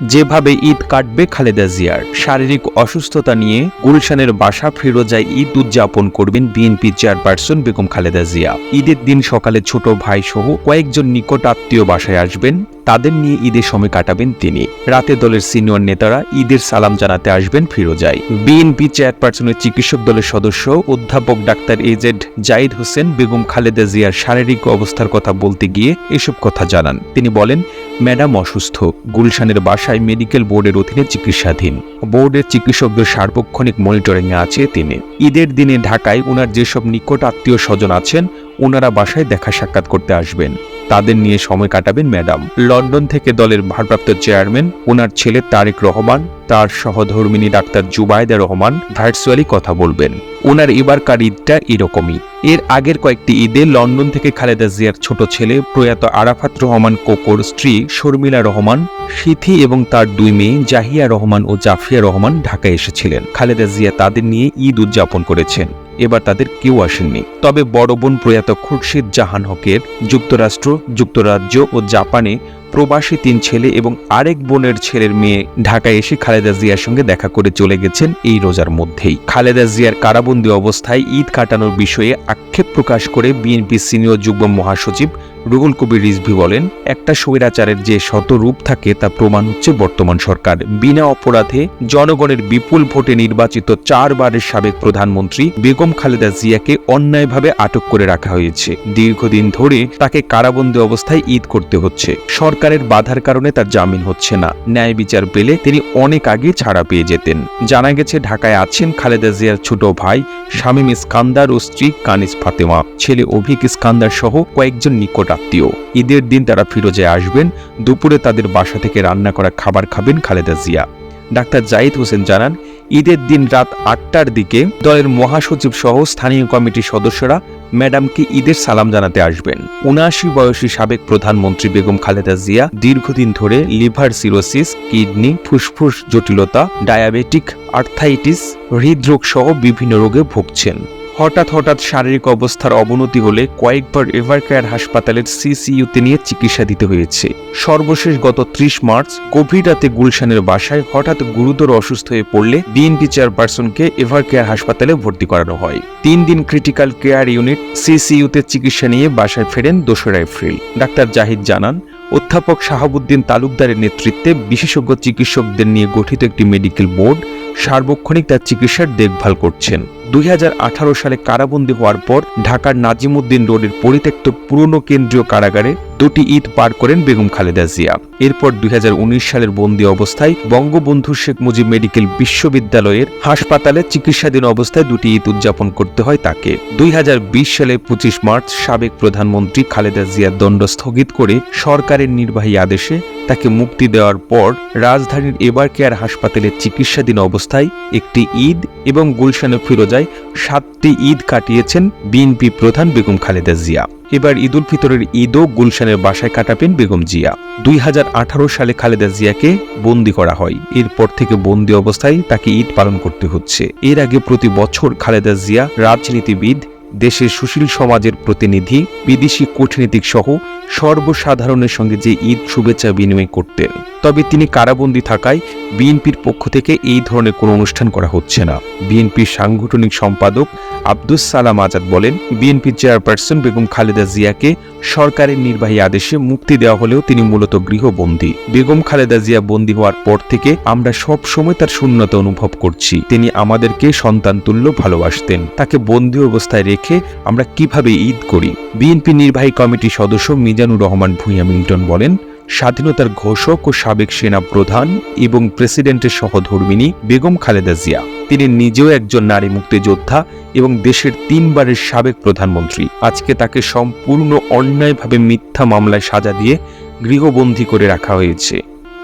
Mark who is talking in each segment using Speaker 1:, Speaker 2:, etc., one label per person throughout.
Speaker 1: যেভাবে ঈদ কাটবে খালেদা জিয়ার শারীরিক অসুস্থতা নিয়ে গুলশানের বাসা ফিরোজায় ঈদ উদযাপন করবেন বিএনপি চেয়ারপারসন বেগম খালেদা জিয়া। ঈদের দিন সকালে ছোট ভাই সহ কয়েকজন নিকট আত্মীয় বাসায় আসবেন, তাদের নিয়ে ঈদের সময় কাটাবেন তিনি। রাতে দলের সিনিয়র নেতারা ঈদের সালাম জানাতে আসবেন ফিরোজায় বিএনপি চেয়ারপারসনের চিকিৎসক দলের সদস্য অধ্যাপক doctor A Z Zahid Hossain Begum Khaleda জিয়ার শারীরিক অবস্থার কথা বলতে গিয়ে এসব কথা জানান। তিনি বলেন ম্যাডাম অসুস্থ। গুলশানের বাসায় মেডিকেল বোর্ডের অধীনে চিকিৎসাধীন। বোর্ডের চিকিৎসকদের সার্বক্ষণিক মনিটরিংয়ে আছে তিনি। ঈদের দিনে ঢাকায় ওনার যেসব নিকট আত্মীয় স্বজন আছেন ওনারা বাসায় দেখা সাক্ষাৎ করতে আসবেন। তাদের নিয়ে সময় কাটাবেন ম্যাডাম। লন্ডন থেকে দলের ভারপ্রাপ্ত চেয়ারম্যান, ওনার ছেলে তারেক রহমান, তার সহধর্মিনী ডাক্তার জুবায়দা রহমান ভার্চুয়ালি কথা বলবেন। ওনার এবারকার ঈদটা এরকমই। এর আগের কয়েকটি ঈদে লন্ডন থেকে খালেদা জিয়ার ছোট ছেলে প্রয়াত আরাফাত রহমান কোকোর স্ত্রী শর্মিলা রহমান, সিথি এবং তার দুই মেয়ে জাহিয়া রহমান ও জাফিয়া রহমান ঢাকায় এসেছিলেন। খালেদা জিয়া তাদের নিয়ে ঈদ উদযাপন করেছেন। এবার তাদের কেউ আসেননি। তবে বড় বোন প্রয়াত খুরশিদ জাহান হকের যুক্তরাষ্ট্র, যুক্তরাজ্য ও জাপানে প্রবাসী তিন ছেলে এবং আরেক বোনের ছেলের মেয়ে ঢাকায় এসে খালেদা জিয়ার সঙ্গে দেখা করে চলে গেছেন এই রোজার মধ্যেই। খালেদা জিয়ার কারাবন্দী অবস্থায় ঈদ কাটানোর বিষয়ে আক্ষেপ প্রকাশ করে বিএনপি সিনিয়র যুগ্ম মহাসচিব রুহুল কবির রিজভি বলেন, একটা স্বৈরাচারের যে শত রূপ থাকে তা প্রমাণ হচ্ছে বর্তমান সরকার। বিনা অপরাধে জনগণের বিপুল ভোটে নির্বাচিত চারবারের সাবেক প্রধানমন্ত্রী বেগম খালেদা জিয়াকে অন্যায়ভাবে আটক করে রাখা হয়েছে। দীর্ঘদিন ধরে তাকে কারাবন্দী অবস্থায় ঈদ করতে হচ্ছে। সরকারের বাধার কারণে তার জামিন হচ্ছে না। ন্যায় বিচার পেলে তিনি অনেক আগে ছাড়া পেয়ে যেতেন। জানা গেছে, ঢাকায় আছেন খালেদা জিয়ার ছোট ভাই শামীম ইস্কান্দার ও স্ত্রী কানিস ফাতেমা। ছেলে অভিক ইস্কান্দার সহ কয়েকজন নিকট আত্মীয়। ঈদের দিন তারা ফিরোজে আসবেন, দুপুরে তাদের বাসা থেকে রান্না করা খাবার খাবেন খালেদা জিয়া। ডাক্তার জাহিদ হোসেন জানান, ঈদের দিন রাত আটটার দিকে দলের মহাসচিব সহ স্থানীয় কমিটির সদস্যরা ম্যাডামকে ঈদের সালাম জানাতে আসবেন। উনআশি বয়সী সাবেক প্রধানমন্ত্রী বেগম খালেদা জিয়া দীর্ঘদিন ধরে লিভার সিরোসিস, কিডনি, ফুসফুস জটিলতা, ডায়াবেটিক, আর্থাইটিস, হৃদরোগ সহ বিভিন্ন রোগে ভুগছেন। হঠাৎ হঠাৎ শারীরিক অবস্থার অবনতি হলে কয়েকবার এভারকেয়ার হাসপাতালের সিসিইউতে নিয়ে চিকিৎসা দিতে হয়েছে। সর্বশেষ গত ত্রিশ মার্চ, গভীর রাতে গুলশানের বাসায় হঠাৎ গুরুতর অসুস্থ হয়ে পড়লে বিএনপি চেয়ারপারসনকে এভারকেয়ার হাসপাতালে ভর্তি করানো হয়। তিন দিন ক্রিটিক্যাল কেয়ার ইউনিট সিসিইউতে চিকিৎসা নিয়ে বাসায় ফেরেন দোসরা এপ্রিল। ডাক্তার জাহিদ জানান, অধ্যাপক শাহাবুদ্দিন তালুকদারের নেতৃত্বে বিশেষজ্ঞ চিকিৎসকদের নিয়ে গঠিত একটি মেডিকেল বোর্ড সার্বক্ষণিক তার চিকিৎসার দেখভাল করছেন। দুই হাজার আঠারো সালে কারাবন্দী হওয়ার পর ঢাকার নাজিমুদ্দিন রোডের পরিত্যক্ত পুরনো কেন্দ্রীয় কারাগারে দুটি ঈদ পার করেন বেগম খালেদা জিয়া। এরপর দুই হাজার উনিশ সালের বন্দি অবস্থায় বঙ্গবন্ধু শেখ মুজিব মেডিকেল বিশ্ববিদ্যালয়ের হাসপাতালে চিকিৎসাধীন অবস্থায় দুটি ঈদ উদযাপন করতে হয় তাকে। দুই হাজার বিশ সালে পঁচিশ মার্চ সাবেক প্রধানমন্ত্রী খালেদা জিয়ার দণ্ড স্থগিত করে সরকারের নির্বাহী আদেশে তাকে মুক্তি দেওয়ার পর রাজধানীর এবার কেয়ার হাসপাতালে চিকিৎসাধীন অবস্থায় একটি ঈদ এবং গুলশানে ফিরোজায় সাতটি ঈদ কাটিয়েছেন বিএনপি প্রধান বেগম খালেদা জিয়া। এবার ঈদ উল ফিতরের ঈদও গুলশানের বাসায় কাটাবেন বেগম জিয়া। দুই সালে খালেদা জিয়াকে বন্দি করা হয়। এরপর থেকে বন্দি অবস্থায় তাকে ঈদ পালন করতে হচ্ছে। এর আগে প্রতি বছর খালেদা জিয়া রাজনীতিবিদ, দেশের সুশীল সমাজের প্রতিনিধি, বিদেশি কূটনীতিক সহ সর্বসাধারণের সঙ্গে যে ঈদ শুভেচ্ছা বিনিময় করতেন। তবে তিনি কারাবন্দী থাকায় বিএনপির পক্ষ থেকে এই ধরনের কোনো অনুষ্ঠান করা হচ্ছে না। বিএনপির সাংগঠনিক সম্পাদক আব্দুস সালাম আজাদ বলেন, বিএনপির চেয়ারপারসন বেগম খালেদা জিয়াকে সরকারের নির্বাহী আদেশে মুক্তি দেওয়া হলেও তিনি মূলত গৃহবন্দী। বেগম খালেদা জিয়া বন্দী হওয়ার পর থেকে আমরা সব সময় তার শূন্যতা অনুভব করছি। তিনি আমাদেরকে সন্তান তুল্য ভালোবাসতেন। তাকে বন্দী অবস্থায় রেখে আমরা কীভাবে ঈদ করি? বিএনপি নির্বাহী কমিটির সদস্য মিজানুর রহমান ভূঁইয়া মিল্টন বলেন স্বাধীনতার ঘোষক ও সাবেক সেনা প্রধান এবং প্রেসিডেন্টের সহধর্মিনী বেগম খালেদা জিয়া। তিনি নিজেও একজন নারী মুক্তিযোদ্ধা এবং দেশের তিনবারের সাবেক প্রধানমন্ত্রী। আজকে তাকে সম্পূর্ণ অন্যায়ভাবে মিথ্যা মামলায় সাজা দিয়ে গৃহবন্দী করে রাখা হয়েছে।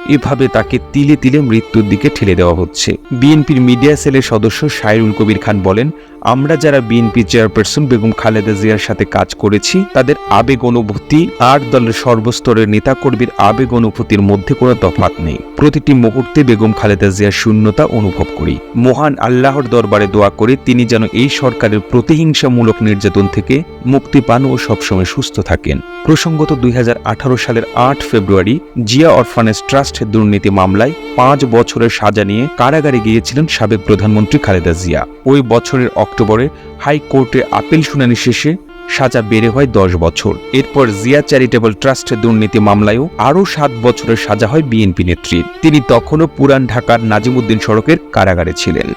Speaker 1: এভাবে তাকে তিলে তিলে মৃত্যুর দিকে ঠেলে দেওয়া হচ্ছে। বিএনপির মিডিয়া সেলের সদস্য সাইরুল কবির খান বলেন আমরা যারা বিএনপি চেয়ারপারসন বেগম খালেদা জিয়ার সাথে কাজ করেছি, তাদের আবেগ অনুভূতি আর দলের সর্বস্তরের নেতাকর্মীর আবেগ অনুভূতির মধ্যে কোনো তফাৎ নেই। প্রতিটি মুহূর্তে বেগম খালেদা জিয়ার শূন্যতা অনুভব করি। মহান আল্লাহর দরবারে দোয়া করে, তিনি যেন এই সরকারের প্রতিহিংসামূলক নির্যাতন থেকে মুক্তি পান ও সবসময় সুস্থ থাকেন। প্রসঙ্গত দুই হাজার আঠারো সালের আট ফেব্রুয়ারি, জিয়া অরফানেজ ট্রাস্ট দুর্নীতি মামলায় পাঁচ বছরের সাজা নিয়ে কারাগারে গিয়েছিলেন সাবেক প্রধানমন্ত্রী খালেদা জিয়া। ওই বছরের অক্টোবরে হাইকোর্টে আপিল শুনানি শেষে সাজা বেড়ে হয় দশ বছর। এরপর জিয়া চ্যারিটেবল ট্রাস্ট দুর্নীতি মামলায়ও আরও সাত বছরের সাজা হয় বিএনপি নেত্রীর। তিনি তখনও পুরান ঢাকার নাজিমুদ্দিন সড়কের কারাগারে ছিলেন।